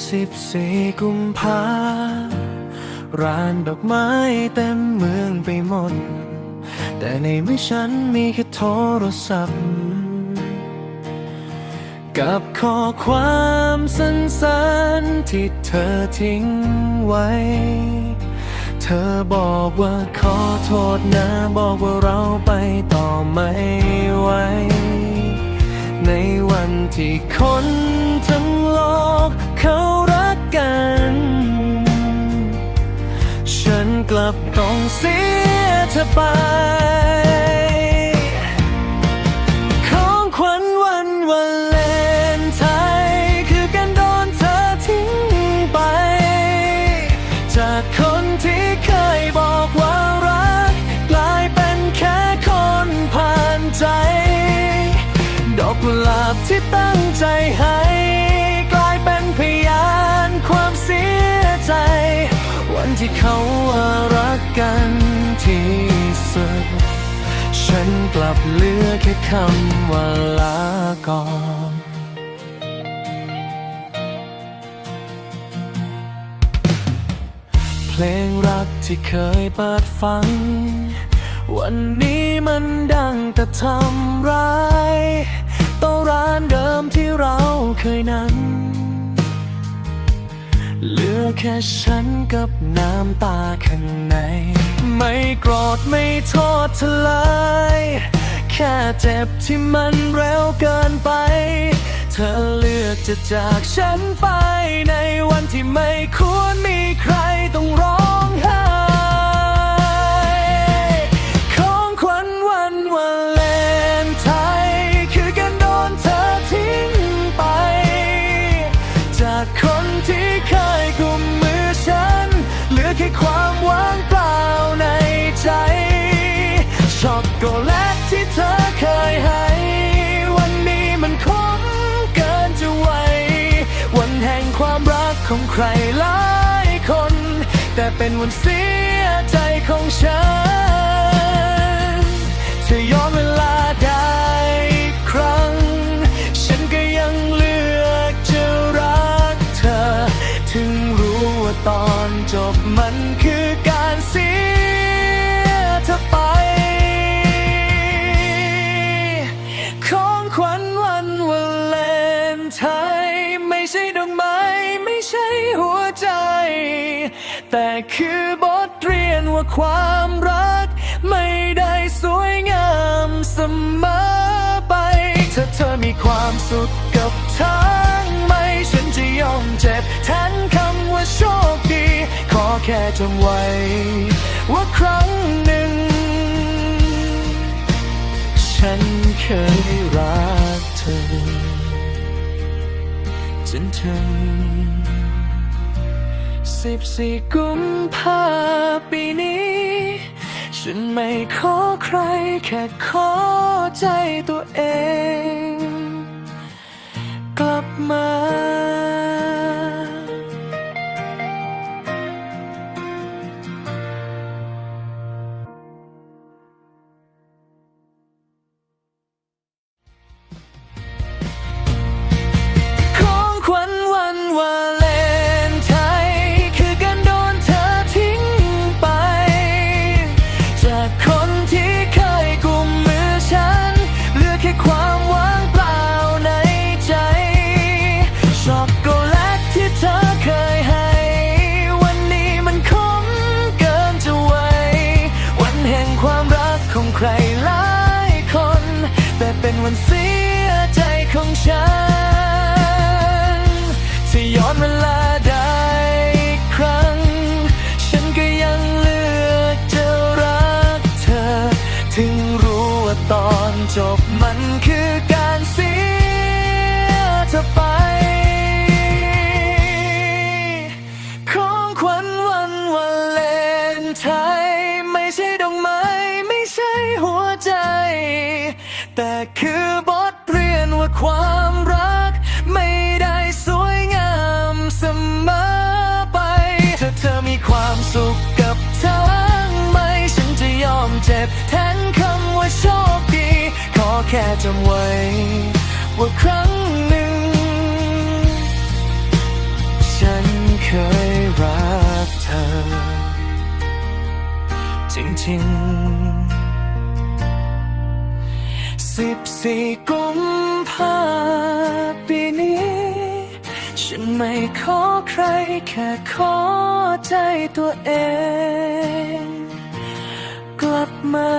่สิบสี่กุมภาร้านดอกไม้เต็มเมืองไปหมด แต่ในมือฉันมีแค่โทรศัพท์ กับข้อความสั้นๆที่เธอทิ้งไว้ เธอบอกว่าขอโทษนะ บอกว่าเราไปต่อไม่ไหว ในวันที่คนทั้งโลกเขารักกัน ฉันกลับต้องเสียเธอไปของขวัญวันวาเลนไทน์คือการโดนเธอทิ้ ใจให้กลายเป็นพยานความเสียใจ วันที่เขาว่ารักกันที่สุด ฉันกลับเหลือแค่คำว่าลาก่อนเพลงรักที่เคยเปิดฟัง วันนี้มันดังแต่ทำร้าย โต๊ะร้านเดิมที่เราเคยนั่งเหลือแค่ฉันกับน้ำตาข้างใน ไม่โกรธไม่โทษเธอเลยแค่เจ็บที่มันเร็วเกินไป เธอเลือกจะจากฉันไปในวันที่ไม่ควรมีใครต้องร้องไห้ กของใครหลายคน แต่เป็นวันเสียใจของฉันเธอย้อนเวลาได้อีกครั้ง ฉันก็ยังเลือกจะรักเธอ ถึงรู้ว่าตอนจบมันคือการเสีย คือบทเรียนว่าความรัก ไม่ได้สวยงามเสมอไป ถ้าเธอมีความสุขกับทั้งไม่ ฉันจะยอมเจ็บแทนคำว่าโชคดี ขอแค่จำไว้ ว่าครั้งหนึ่ง ฉันเคยรักเธอ จนถึง สิบสี่กุมภาปีนี้ ฉันไม่ขอใครแค่ขอใจตัวเอง กลับมา วันเสียใจของฉันถ้าย้อนเวลาได้อีกครั้ง ฉันก็ยังเลือกจะรักเธอ ถึงรู้ว่าตอนจบมันคือการเสียเธอไปของข ทินสิบสี่กุมภาปีนี้ ฉันไม่ขอใครแค่ขอใจตัวเอง กลับมา